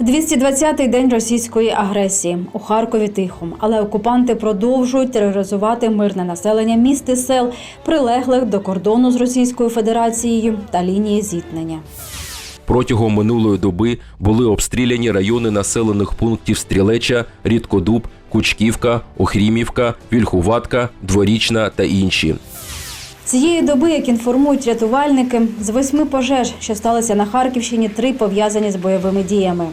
220-й день російської агресії у Харкові тихо, але окупанти продовжують тероризувати мирне населення міст і сел, прилеглих до кордону з Російською Федерацією та лінії зіткнення. Протягом минулої доби були обстріляні райони населених пунктів Стрілеча, Рідкодуб, Кучківка, Охрімівка, Вільхуватка, Дворічна та інші. Цієї доби, як інформують рятувальники, з восьми пожеж, що сталися на Харківщині, три пов'язані з бойовими діями.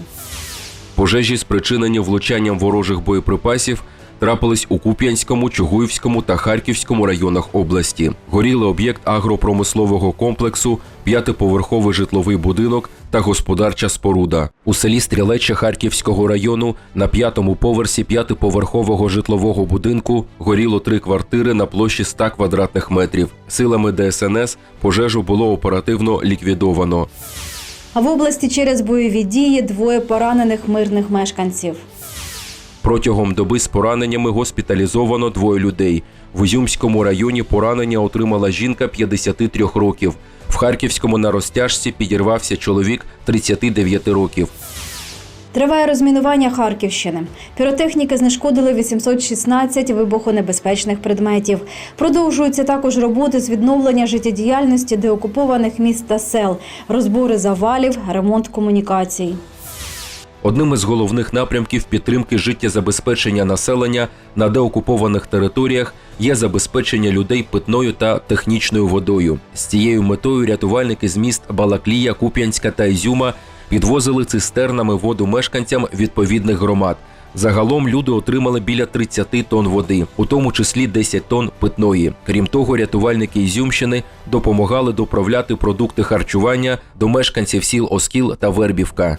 Пожежі, спричинені влучанням ворожих боєприпасів, трапились у Куп'янському, Чугуївському та Харківському районах області. Горіли об'єкт агропромислового комплексу, п'ятиповерховий житловий будинок та господарча споруда. У селі Стрілеча Харківського району на п'ятому поверсі п'ятиповерхового житлового будинку горіло три квартири на площі 100 квадратних метрів. Силами ДСНС пожежу було оперативно ліквідовано. А в області через бойові дії двоє поранених мирних мешканців. Протягом доби з пораненнями госпіталізовано двоє людей. В Узюмському районі поранення отримала жінка 53 років. В Харківському на розтяжці підірвався чоловік 39 років. Триває розмінування Харківщини. Піротехніки знешкодили 816 вибухонебезпечних предметів. Продовжуються також роботи з відновлення життєдіяльності деокупованих міст та сел, розбори завалів, ремонт комунікацій. Одним із головних напрямків підтримки життєзабезпечення населення на деокупованих територіях є забезпечення людей питною та технічною водою. З цією метою рятувальники з міст Балаклія, Куп'янська та Ізюма підвозили цистернами воду мешканцям відповідних громад. Загалом люди отримали біля 30 тонн води, у тому числі 10 тонн питної. Крім того, рятувальники Ізюмщини допомагали доправляти продукти харчування до мешканців сіл Оскіл та Вербівка.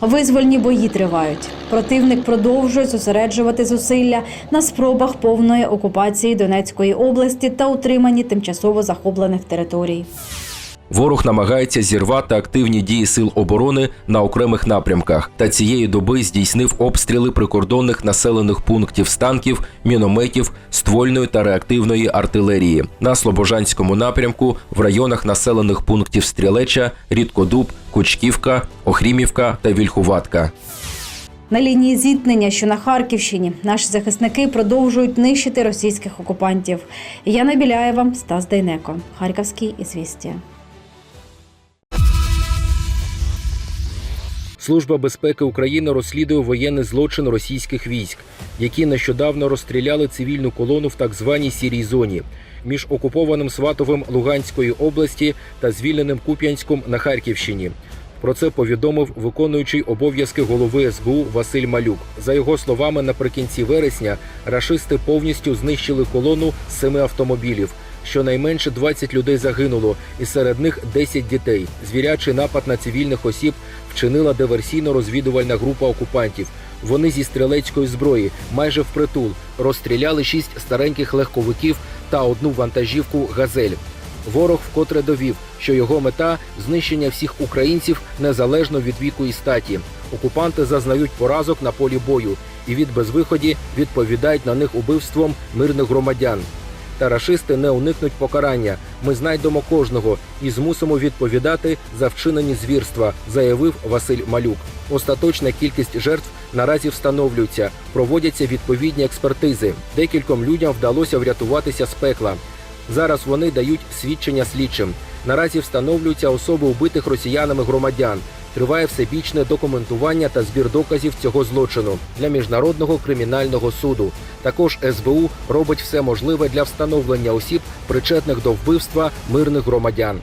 Визвольні бої тривають. Противник продовжує зосереджувати зусилля на спробах повної окупації Донецької області та утриманні тимчасово захоплених територій. Ворог намагається зірвати активні дії сил оборони на окремих напрямках. Та цієї доби здійснив обстріли прикордонних населених пунктів з танків, мінометів, ствольної та реактивної артилерії на Слобожанському напрямку в районах населених пунктів Стрілеча, Рідкодуб, Кучківка, Охрімівка та Вільхуватка. На лінії зіткнення, що на Харківщині, наші захисники продовжують нищити російських окупантів. Яна Біляєва, Стас Дейнеко, Харківський ізвістія. Служба безпеки України розслідує воєнний злочин російських військ, які нещодавно розстріляли цивільну колону в так званій сірій зоні між окупованим Сватовим Луганської області та звільненим Куп'янськом на Харківщині. Про це повідомив виконуючий обов'язки голови СБУ Василь Малюк. За його словами, наприкінці вересня рашисти повністю знищили колону з семи автомобілів. Щонайменше 20 людей загинуло, і серед них 10 дітей. Звірячий напад на цивільних осіб вчинила диверсійно-розвідувальна група окупантів. Вони зі стрілецької зброї майже впритул розстріляли шість стареньких легковиків та одну вантажівку Газель. Ворог вкотре довів, що його мета знищення всіх українців незалежно від віку і статі. Окупанти зазнають поразок на полі бою і від безвиході відповідають на них убивством мирних громадян. Та рашисти не уникнуть покарання. Ми знайдемо кожного і змусимо відповідати за вчинені звірства, заявив Василь Малюк. Остаточна кількість жертв наразі встановлюється, проводяться відповідні експертизи. Декільком людям вдалося врятуватися з пекла. Зараз вони дають свідчення слідчим. Наразі встановлюються особи убитих росіянами громадян. Триває всебічне документування та збір доказів цього злочину для міжнародного кримінального суду. Також СБУ робить все можливе для встановлення осіб, причетних до вбивства мирних громадян.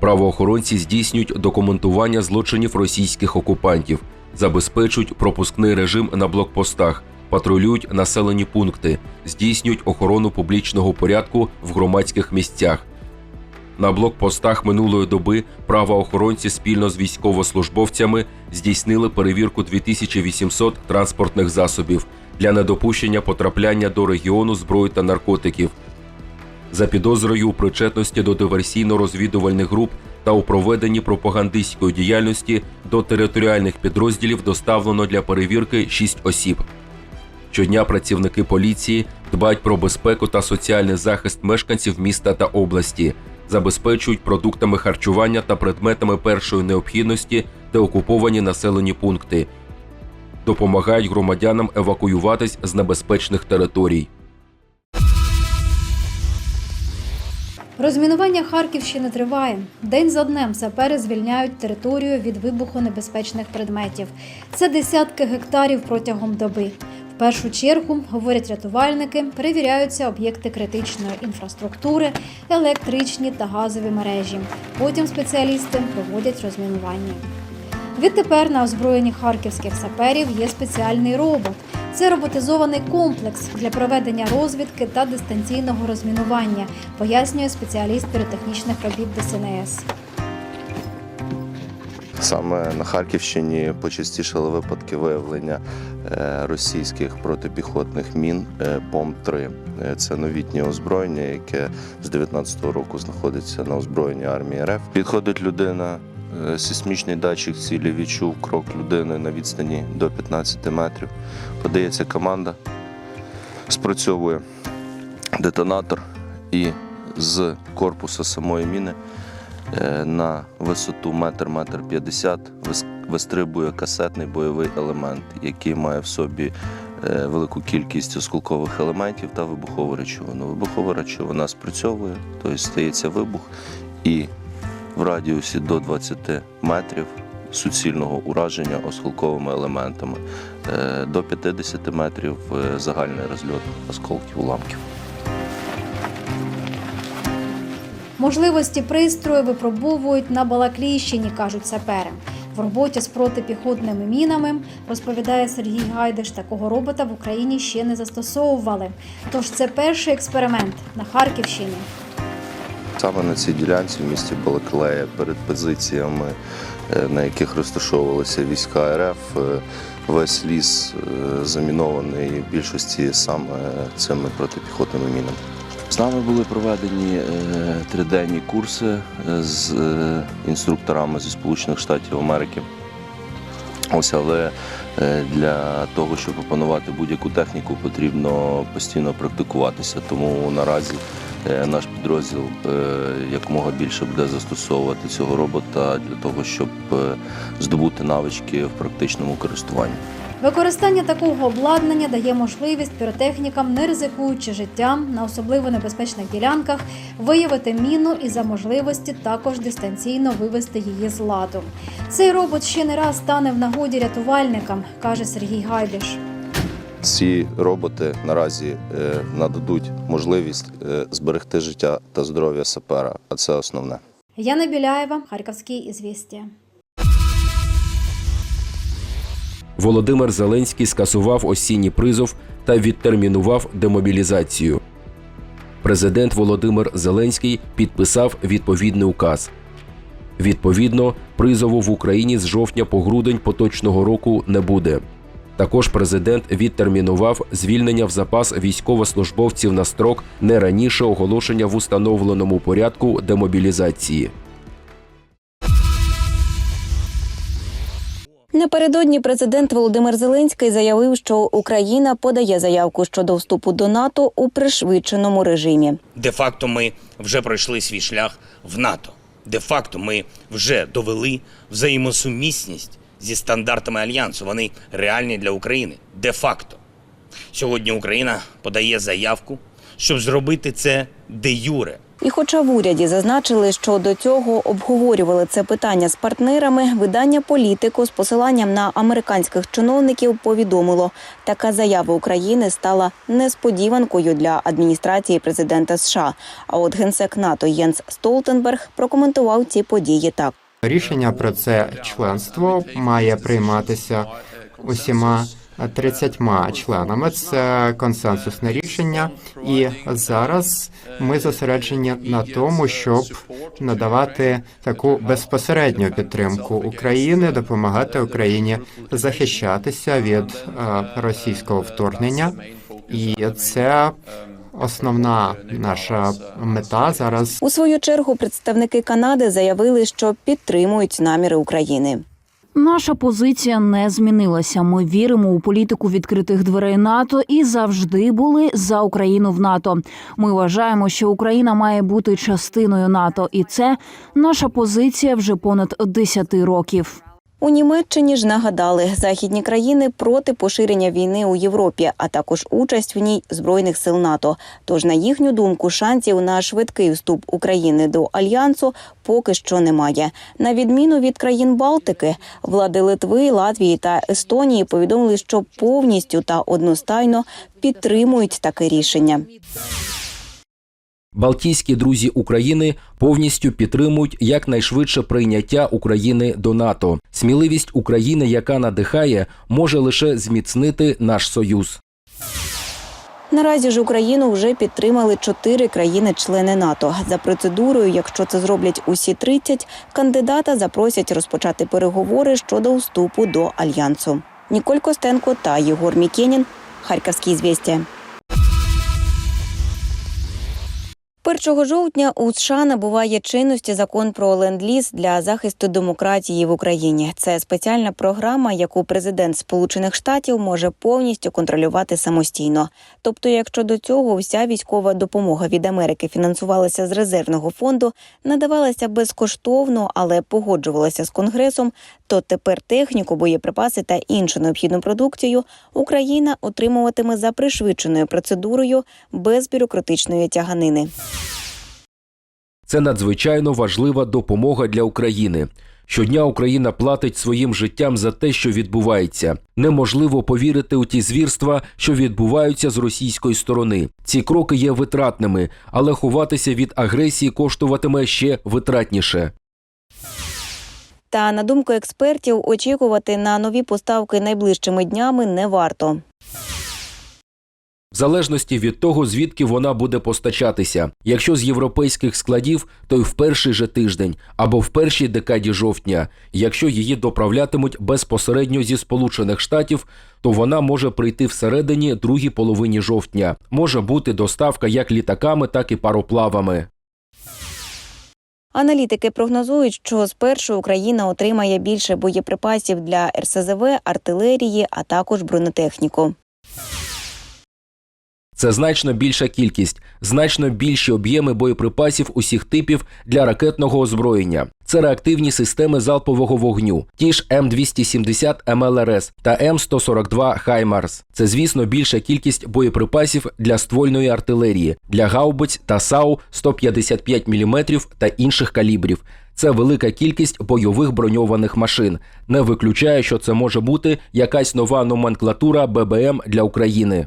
Правоохоронці здійснюють документування злочинів російських окупантів, забезпечують пропускний режим на блокпостах, патрулюють населені пункти, здійснюють охорону публічного порядку в громадських місцях. На блокпостах минулої доби правоохоронці спільно з військовослужбовцями здійснили перевірку 2800 транспортних засобів для недопущення потрапляння до регіону зброї та наркотиків. За підозрою у причетності до диверсійно-розвідувальних груп та у проведенні пропагандистської діяльності до територіальних підрозділів доставлено для перевірки 6 осіб. Щодня працівники поліції дбають про безпеку та соціальний захист мешканців міста та області. Забезпечують продуктами харчування та предметами першої необхідності деокуповані населені пункти, допомагають громадянам евакуюватись з небезпечних територій. Розмінування Харківщини триває. День за днем сапери звільняють територію від вибухонебезпечних предметів. Це десятки гектарів протягом доби. Першу чергу, говорять рятувальники, перевіряються об'єкти критичної інфраструктури, електричні та газові мережі. Потім спеціалісти проводять розмінування. Відтепер на озброєнні харківських саперів є спеціальний робот. Це роботизований комплекс для проведення розвідки та дистанційного розмінування, пояснює спеціаліст піротехнічних робіт ДСНС. Саме на Харківщині почастішали випадки виявлення е, російських протипіхотних мін е, ПОМ-3. Е, Це новітнє озброєння, яке з 19-го року знаходиться на озброєнні армії РФ. Підходить людина, сейсмічний датчик цілі відчув крок людини на відстані до 15 метрів. Подається команда, спрацьовує детонатор і з корпуса самої міни на висоту метр метр п'ятдесят вис- вистрибує касетний бойовий елемент, який має в собі е, велику кількість осколкових елементів та вибухову речовину. Вибухова речовина спрацьовує, тобто стається вибух, і в радіусі до 20 метрів суцільного ураження осколковими елементами, е, до 50 метрів е, загальний розльот осколків уламків. Можливості пристрою випробовують на Балакліщині, кажуть сапери. В роботі з протипіхотними мінами, розповідає Сергій Гайдиш, такого робота в Україні ще не застосовували. Тож це перший експеримент на Харківщині. Саме на цій ділянці в місті Балаклея перед позиціями, е, на яких розташовувалися війська РФ, е, весь ліс е, замінований в більшості саме цими протипіхотними мінами. З нами були проведені е, триденні курси е, з е, інструкторами зі Сполучених Штатів Америки. Ось, але для того, щоб опанувати будь-яку техніку, потрібно постійно практикуватися. Тому наразі наш підрозділ якомога більше буде застосовувати цього робота для того, щоб здобути навички в практичному користуванні. Використання такого обладнання дає можливість піротехнікам, не ризикуючи життям на особливо небезпечних ділянках, виявити міну і за можливості також дистанційно вивести її з ладу. Цей робот ще не раз стане в нагоді рятувальникам, каже Сергій Гайдиш. Ці роботи наразі е, нададуть можливість е, зберегти життя та здоров'я сапера, а це основне. Яна Біляєва, Харківський ізвістія. Володимир Зеленський скасував осінній призов та відтермінував демобілізацію. Президент Володимир Зеленський підписав відповідний указ. Відповідно, призову в Україні з жовтня по грудень поточного року не буде. Також президент відтермінував звільнення в запас військовослужбовців на строк не раніше оголошення в установленому порядку демобілізації. Напередодні президент Володимир Зеленський заявив, що Україна подає заявку щодо вступу до НАТО у пришвидшеному режимі. Де-факто ми вже пройшли свій шлях в НАТО. Де-факто ми вже довели взаємосумісність зі стандартами альянсу. Вони реальні для України. Де-факто. Сьогодні Україна подає заявку, щоб зробити це де юре. І, хоча в уряді зазначили, що до цього обговорювали це питання з партнерами, видання політику з посиланням на американських чиновників повідомило, така заява України стала несподіванкою для адміністрації президента США. А от генсек НАТО Єнс Столтенберг прокоментував ці події так. Рішення про це членство має прийматися усіма 30 членами. Це консенсусне рішення, і зараз ми зосереджені на тому, щоб надавати таку безпосередню підтримку України, допомагати Україні захищатися від е, російського вторгнення, і це основна наша мета зараз. У свою чергу представники Канади заявили, що підтримують наміри України. Наша позиція не змінилася. Ми віримо у політику відкритих дверей НАТО і завжди були за Україну в НАТО. Ми вважаємо, що Україна має бути частиною НАТО, і це наша позиція вже понад 10 років. У Німеччині ж нагадали західні країни проти поширення війни у Європі, а також участь в ній збройних сил НАТО. Тож, на їхню думку, шансів на швидкий вступ України до альянсу поки що немає. На відміну від країн Балтики, влади Литви, Латвії та Естонії повідомили, що повністю та одностайно підтримують таке рішення. Балтійські друзі України повністю підтримують якнайшвидше прийняття України до НАТО. Сміливість України, яка надихає, може лише зміцнити наш союз. Наразі ж Україну вже підтримали чотири країни-члени НАТО. За процедурою, якщо це зроблять усі 30, кандидата запросять розпочати переговори щодо вступу до альянсу. Ніколь Костенко та Єгор Мікенін. Харківські звістя. 1 жовтня у США набуває чинності закон про ленд-ліз для захисту демократії в Україні. Це спеціальна програма, яку президент Сполучених Штатів може повністю контролювати самостійно. Тобто, якщо до цього вся військова допомога від Америки фінансувалася з резервного фонду, надавалася безкоштовно, але погоджувалася з конгресом, то тепер техніку, боєприпаси та іншу необхідну продукцію Україна отримуватиме за пришвидшеною процедурою без бюрократичної тяганини. Це надзвичайно важлива допомога для України. Щодня Україна платить своїм життям за те, що відбувається. Неможливо повірити у ті звірства, що відбуваються з російської сторони. Ці кроки є витратними, але ховатися від агресії коштуватиме ще витратніше. Та на думку експертів, очікувати на нові поставки найближчими днями не варто. В залежності від того, звідки вона буде постачатися. Якщо з європейських складів, то й в перший же тиждень або в першій декаді жовтня. Якщо її доправлятимуть безпосередньо зі Сполучених Штатів, то вона може прийти всередині другій половині жовтня. Може бути доставка як літаками, так і пароплавами. Аналітики прогнозують, що спершу Україна отримає більше боєприпасів для РСЗВ, артилерії, а також бронетехніку. Це значно більша кількість, значно більші об'єми боєприпасів усіх типів для ракетного озброєння. Це реактивні системи залпового вогню, ті ж М270 МЛРС та М142 Хаймарс. Це, звісно, більша кількість боєприпасів для ствольної артилерії, для гаубиць та САУ 155 мм та інших калібрів. Це велика кількість бойових броньованих машин. Не виключає, що це може бути якась нова номенклатура ББМ для України.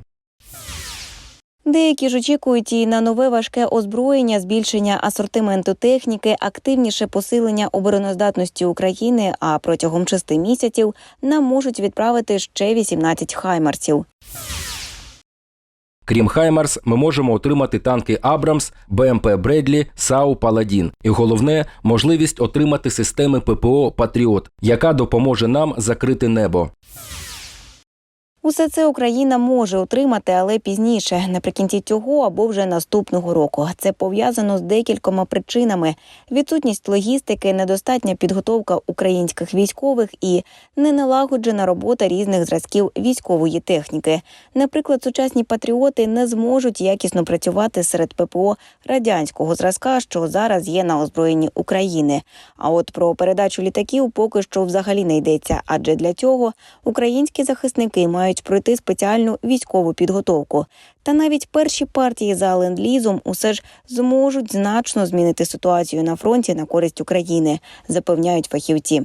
Деякі ж очікують і на нове важке озброєння, збільшення асортименту техніки, активніше посилення обороноздатності України. А протягом шести місяців нам можуть відправити ще 18 хаймарсів. Крім Хаймарс, ми можемо отримати танки Абрамс, БМП Бредлі, САУ Паладін. І головне можливість отримати системи ППО Патріот, яка допоможе нам закрити небо. Усе це Україна може отримати, але пізніше, наприкінці цього або вже наступного року. Це пов'язано з декількома причинами: відсутність логістики, недостатня підготовка українських військових і неналагоджена робота різних зразків військової техніки. Наприклад, сучасні патріоти не зможуть якісно працювати серед ППО радянського зразка, що зараз є на озброєнні України. А от про передачу літаків поки що взагалі не йдеться, адже для цього українські захисники мають пройти спеціальну військову підготовку. Та навіть перші партії за ленд-лізом усе ж зможуть значно змінити ситуацію на фронті на користь України, запевняють фахівці.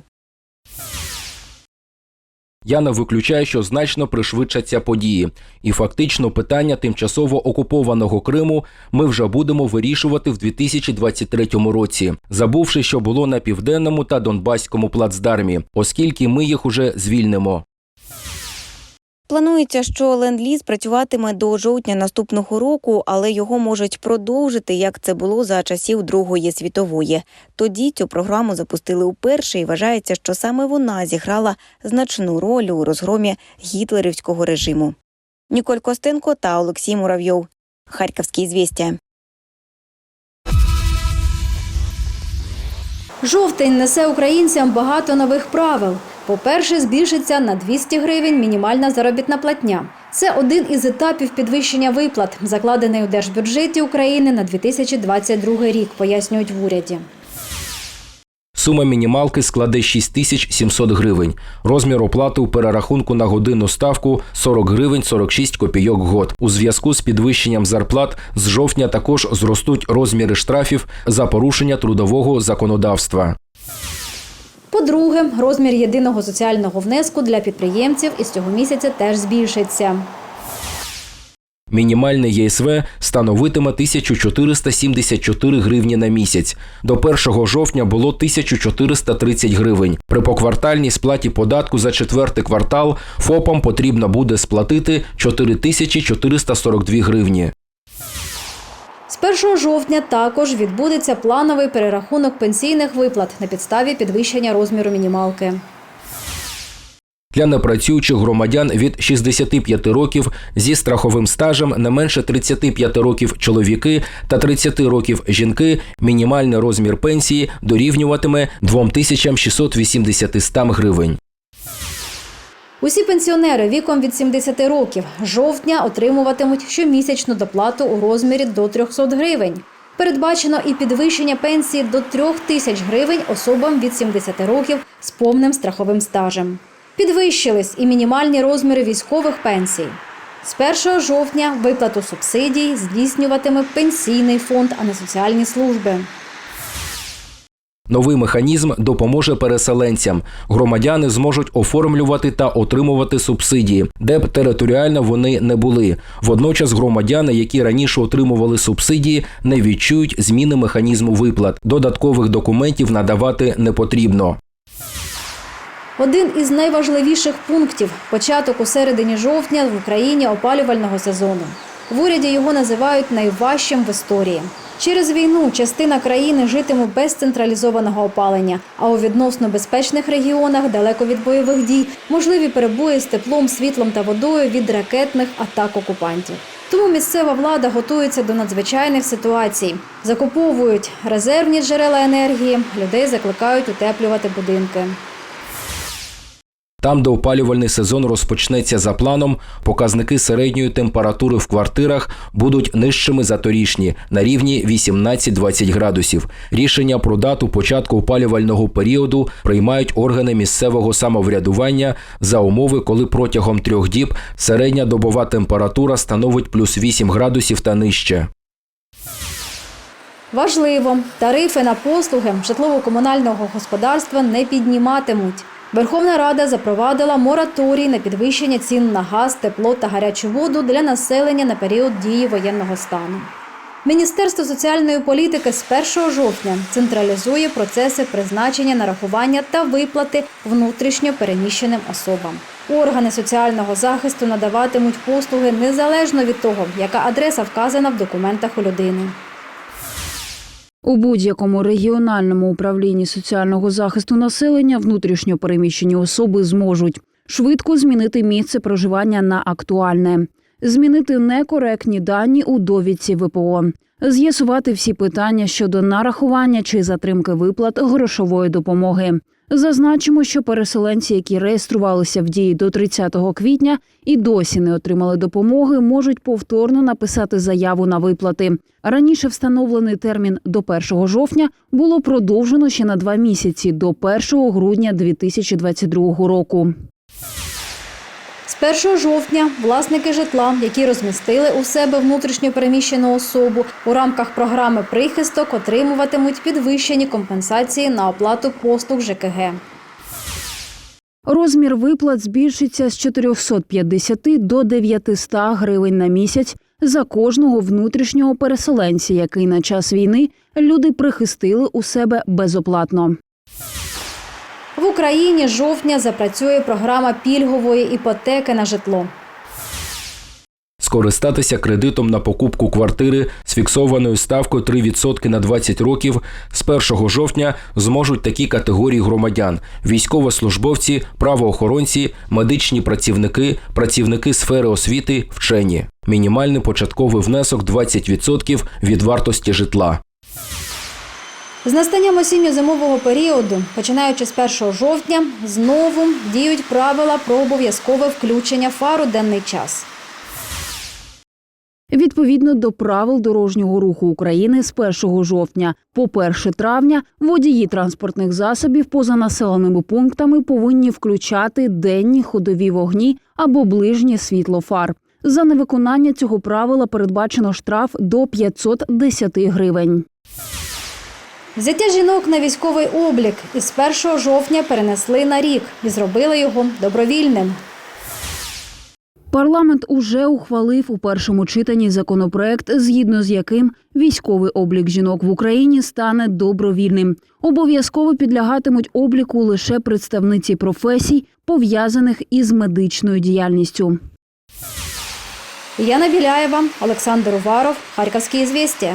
Я не виключаю, що значно пришвидшаться події, і фактично питання тимчасово окупованого Криму ми вже будемо вирішувати в 2023 році, забувши, що було на південному та донбаському плацдармі, оскільки ми їх уже звільнимо. Планується, що ленд-ліз працюватиме до жовтня наступного року, але його можуть продовжити, як це було за часів Другої світової. Тоді цю програму запустили уперше, і вважається, що саме вона зіграла значну роль у розгромі гітлерівського режиму. Ніколь Костенко та Олексій Муравйов. Харківські звістя. Жовтень несе українцям багато нових правил. По-перше, збільшиться на 200 гривень мінімальна заробітна платня. Це один із етапів підвищення виплат, закладений у держбюджеті України на 2022 рік, пояснюють в уряді. Сума мінімалки складе 6700 гривень. Розмір оплати у перерахунку на годинну ставку 40 гривень 46 копійок год. У зв'язку з підвищенням зарплат з жовтня також зростуть розміри штрафів за порушення трудового законодавства. По-друге, розмір єдиного соціального внеску для підприємців із цього місяця теж збільшиться. Мінімальне ЄСВ становитиме 1474 гривні на місяць. До 1 жовтня було 1430 гривень. При поквартальній сплаті податку за четвертий квартал ФОПам потрібно буде сплатити 4442 гривні. З 1 жовтня також відбудеться плановий перерахунок пенсійних виплат на підставі підвищення розміру мінімалки. Для непрацюючих громадян від 65 років зі страховим стажем не менше 35 років чоловіки та 30 років жінки мінімальний розмір пенсії дорівнюватиме 2680 гривень. Усі пенсіонери віком від 70 років жовтня отримуватимуть щомісячну доплату у розмірі до 300 гривень. Передбачено і підвищення пенсії до 3 тисяч гривень особам від 70 років з повним страховим стажем. Підвищились і мінімальні розміри військових пенсій. З 1 жовтня виплату субсидій здійснюватиме пенсійний фонд, а не соціальні служби. Новий механізм допоможе переселенцям. Громадяни зможуть оформлювати та отримувати субсидії, де б територіально вони не були. Водночас громадяни, які раніше отримували субсидії, не відчують зміни механізму виплат. Додаткових документів надавати не потрібно. Один із найважливіших пунктів початок у середині жовтня в Україні опалювального сезону. В уряді його називають найважчим в історії. Через війну частина країни житиме без централізованого опалення, а у відносно безпечних регіонах, далеко від бойових дій, можливі перебої з теплом, світлом та водою від ракетних атак окупантів. Тому місцева влада готується до надзвичайних ситуацій, закуповують резервні джерела енергії, людей закликають утеплювати будинки. Там, де опалювальний сезон розпочнеться за планом, показники середньої температури в квартирах будуть нижчими за торішні на рівні 18-20 градусів. Рішення про дату початку опалювального періоду приймають органи місцевого самоврядування за умови, коли протягом трьох діб середня добова температура становить плюс 8 градусів та нижче. Важливо, тарифи на послуги житлово-комунального господарства не підніматимуть. Верховна Рада запровадила мораторій на підвищення цін на газ, тепло та гарячу воду для населення на період дії воєнного стану. Міністерство соціальної політики з 1 жовтня централізує процеси призначення, нарахування та виплати внутрішньо переміщеним особам. Органи соціального захисту надаватимуть послуги незалежно від того, яка адреса вказана в документах у людини. У будь-якому регіональному управлінні соціального захисту населення внутрішньо переміщені особи зможуть швидко змінити місце проживання на актуальне, змінити некоректні дані у довідці ВПО, з'ясувати всі питання щодо нарахування чи затримки виплат грошової допомоги. Зазначимо, що переселенці, які реєструвалися в дії до 30 квітня і досі не отримали допомоги, можуть повторно написати заяву на виплати. Раніше встановлений термін до 1 жовтня було продовжено ще на два місяці до 1 грудня 2022 року. З 1 жовтня власники житла, які розмістили у себе внутрішньо переміщену особу, у рамках програми прихисток отримуватимуть підвищені компенсації на оплату послуг ЖКГ. Розмір виплат збільшиться з 450 до 900 гривень на місяць за кожного внутрішнього переселенця, який на час війни люди прихистили у себе безоплатно. В Україні жовтня запрацює програма пільгової іпотеки на житло. Скористатися кредитом на покупку квартири з фіксованою ставкою 3% на 20 років з 1 жовтня зможуть такі категорії громадян: військовослужбовці, правоохоронці, медичні працівники, працівники сфери освіти, вчені. Мінімальний початковий внесок 20% від вартості житла. З настанням осінньо-зимового періоду, починаючи з 1 жовтня, знову діють правила про обов'язкове включення фар у денний час. Відповідно до правил дорожнього руху України з 1 жовтня по 1 травня водії транспортних засобів поза населеними пунктами повинні включати денні ходові вогні або ближнє світло фар. За невиконання цього правила передбачено штраф до 510 гривень. Взяття жінок на військовий облік із 1 жовтня перенесли на рік і зробили його добровільним. Парламент уже ухвалив у першому читанні законопроект, згідно з яким військовий облік жінок в Україні стане добровільним. Обов'язково підлягатимуть обліку лише представниці професій, пов'язаних із медичною діяльністю. Яна Біляєва, Олександр Уваров, Харківські звістя.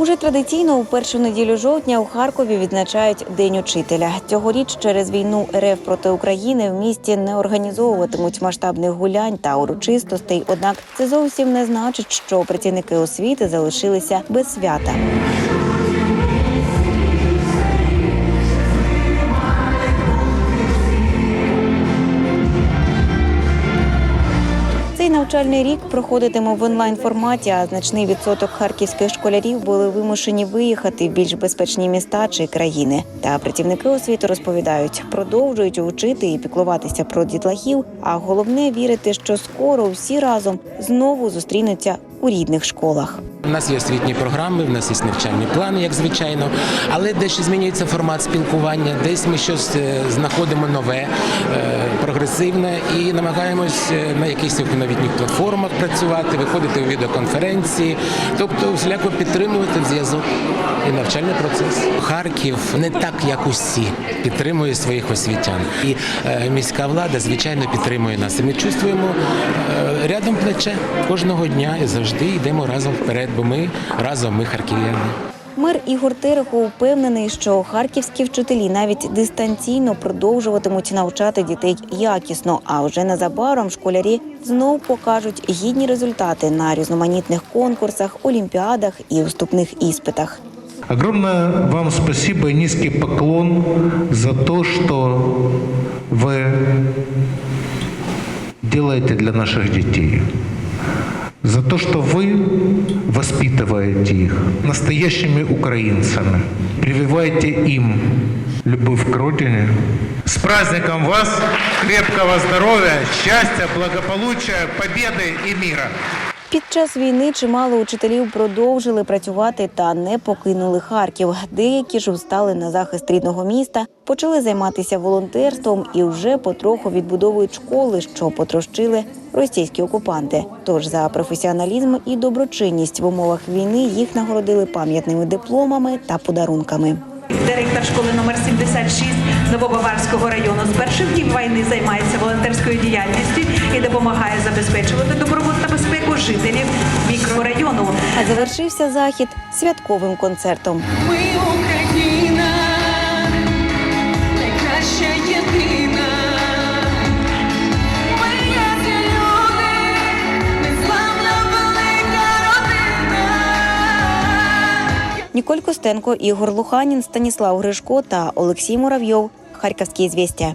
Уже традиційно у першу неділю жовтня у Харкові відзначають День учителя. Цьогоріч через війну РФ проти України в місті не організовуватимуть масштабних гулянь та урочистостей. Однак це зовсім не значить, що працівники освіти залишилися без свята. Навчальний рік проходитиме в онлайн форматі, а значний відсоток харківських школярів були вимушені виїхати в більш безпечні міста чи країни. Та працівники освіти розповідають, продовжують учити і піклуватися про дітлахів. А головне вірити, що скоро всі разом знову зустрінуться у рідних школах. У нас є освітні програми, в нас є навчальні плани, як звичайно, але дещо змінюється формат спілкування, десь ми щось е, знаходимо нове, е, прогресивне і намагаємось е, на якихось новітніх платформах працювати, виходити у відеоконференції, тобто всіляко підтримувати зв'язок і навчальний процес. Харків не так, як усі, підтримує своїх освітян. І міська влада, звичайно, підтримує нас. І ми чувствуємо рядом плече кожного дня і завжди йдемо разом вперед, бо ми разом ми харків'яни. Мер Ігор Терехо впевнений, що харківські вчителі навіть дистанційно продовжуватимуть навчати дітей якісно. А вже незабаром школярі знов покажуть гідні результати на різноманітних конкурсах, олімпіадах і вступних іспитах. Огромное вам спасибо и низкий поклон за то, что вы делаете для наших детей За то, что вы воспитываете их настоящими украинцами, прививаете им любовь к родине. С праздником вас, крепкого здоровья, счастья, благополучия, победы и мира! Під час війни чимало учителів продовжили працювати та не покинули Харків. Деякі ж встали на захист рідного міста, почали займатися волонтерством і вже потроху відбудовують школи, що потрощили російські окупанти. Тож за професіоналізм і доброчинність в умовах війни їх нагородили пам'ятними дипломами та подарунками. Директор школи номер 76 Новобаварського району з перших днів війни займається волонтерською діяльністю і допомагає забезпечувати добробут та безпеку жителів мікрорайону. А завершився захід святковим концертом. Ми Україна, найкраща єдина. Ніколь Костенко, Ігор Луханін, Станіслав Гришко та Олексій Муравйов. Харківські звістя.